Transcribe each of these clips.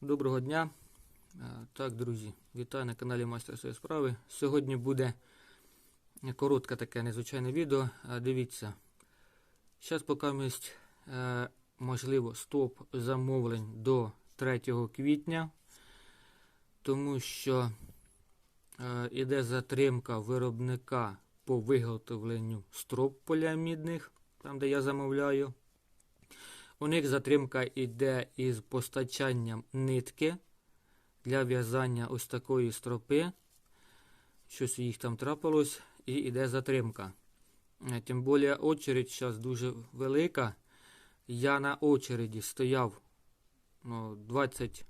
Доброго дня. Е, Так, друзі, вітаю на каналі Майстер своєї справи. Сьогодні буде коротке таке незвичайне відео. Е, Дивіться. Зараз поки е, можливо, стоп замовлень до 3 квітня, тому що е, іде затримка виробника по виготовленню строп поліамідних, там де я замовляю. У них затримка йде із постачанням нитки для в'язання ось такої стропи. Щось у їх там трапилось, і йде затримка. Е, Тим більше очередь зараз дуже велика. Я на очереді стояв ну, 20.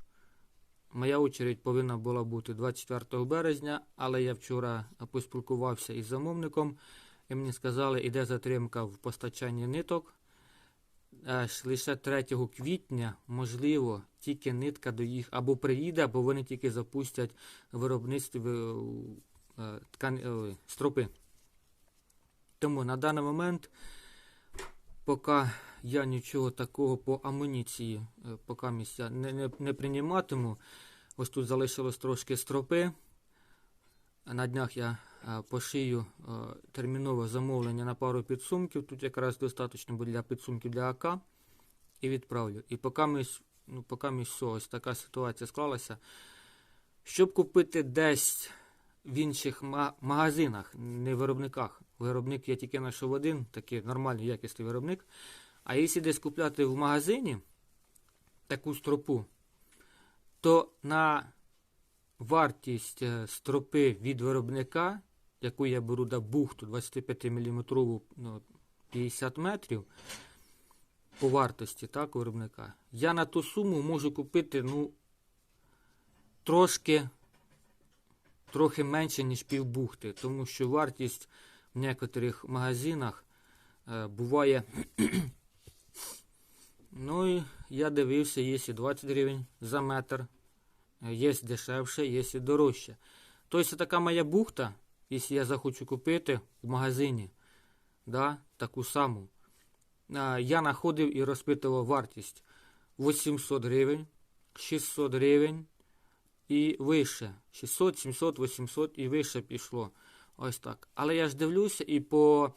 Моя очередь повинна була бути 24 березня, але я вчора поспілкувався із замовником, і мені сказали, іде затримка в постачанні ниток. Аж лише 3 квітня, можливо, тільки нитка до їх або приїде, або вони тільки запустять виробництво е, е, ткань, е, стропи. Тому на даний момент, поки я нічого такого по амуніції, поки місця не, не, не прийматиму, ось тут залишилось трошки стропи. На днях я е, пошию е, термінове замовлення на пару підсумків. Тут якраз достатньо буде для підсумків для АК. І відправлю. І поки ми, ну, поки ми все, ось така ситуація склалася. Щоб купити десь в інших магазинах, не виробниках. Виробник я тільки знайшов один, такий нормальний якісний виробник. А якщо десь купляти в магазині таку стропу, то на вартість е, стропи від виробника, яку я беру до бухту 25 мм ну, 50 метрів по вартості так, виробника, я на ту суму можу купити ну, трошки трохи менше, ніж півбухти, тому що вартість в некоторих магазинах е, буває. ну і я дивився, є 20 гривень за метр. Є дешевше, є і дорожче. Тобто така моя бухта, якщо я захочу купити в магазині, да, таку саму, я знаходив і розпитував вартість 800 гривень, 600 гривень і вище. 600, 700, 800 і вище пішло. Ось так. Але я ж дивлюся і по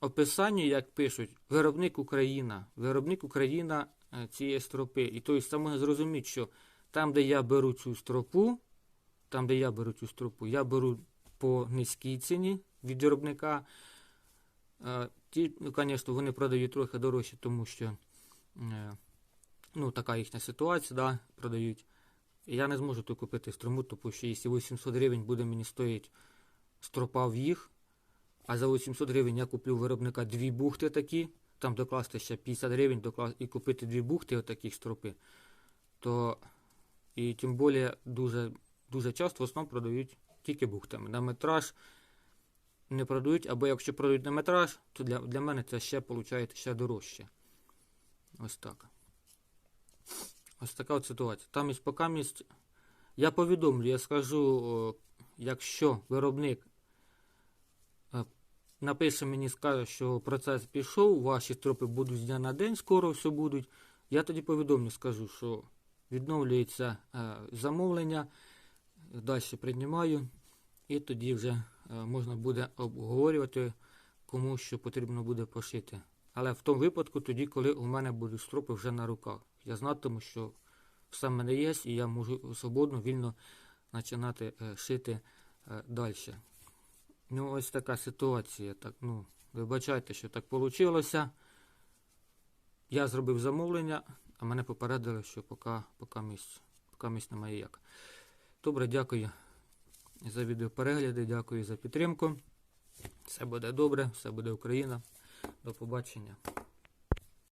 описанню, як пишуть, виробник Україна, виробник Україна е, цієї стропи. І тобто саме зрозуміти, що там, де я беру цю стропу, там, де я беру цю стропу, я беру по низькій ціні від виробника. Е, Ті, ну, звісно, вони продають трохи дорожче, тому що е, ну, така їхня ситуація, да, продають. Я не зможу тут купити струму, тому що якщо 800 гривень буде мені стоїть стропа в їх, а за 800 гривень я куплю виробника дві бухти такі, там докласти ще 50 гривень докла- і купити дві бухти отаких стропи, то і тим більше дуже, дуже часто в основному продають тільки бухтами. На метраж не продають, або якщо продають на метраж, то для, для мене це ще виходить ще дорожче. Ось так. Ось така от ситуація. Там із покамість я повідомлю, я скажу, якщо виробник е, напише мені, скаже, що процес пішов, ваші стропи будуть з дня на день, скоро все будуть. Я тоді повідомлю, скажу, що відновлюється е, замовлення, далі приймаю, і тоді вже е, можна буде обговорювати, кому що потрібно буде пошити. Але в тому випадку, тоді, коли у мене будуть стропи вже на руках. Я знатиму, що все в мене є, і я можу свободно, вільно починати е, шити далі. Ну, ось така ситуація. Так, ну, вибачайте, що так вийшло. Я зробив замовлення, а мене попередили, що поки, поки, місць, поки місць немає як. Добре, дякую за відеоперегляди, дякую за підтримку. Все буде добре, все буде Україна. До побачення.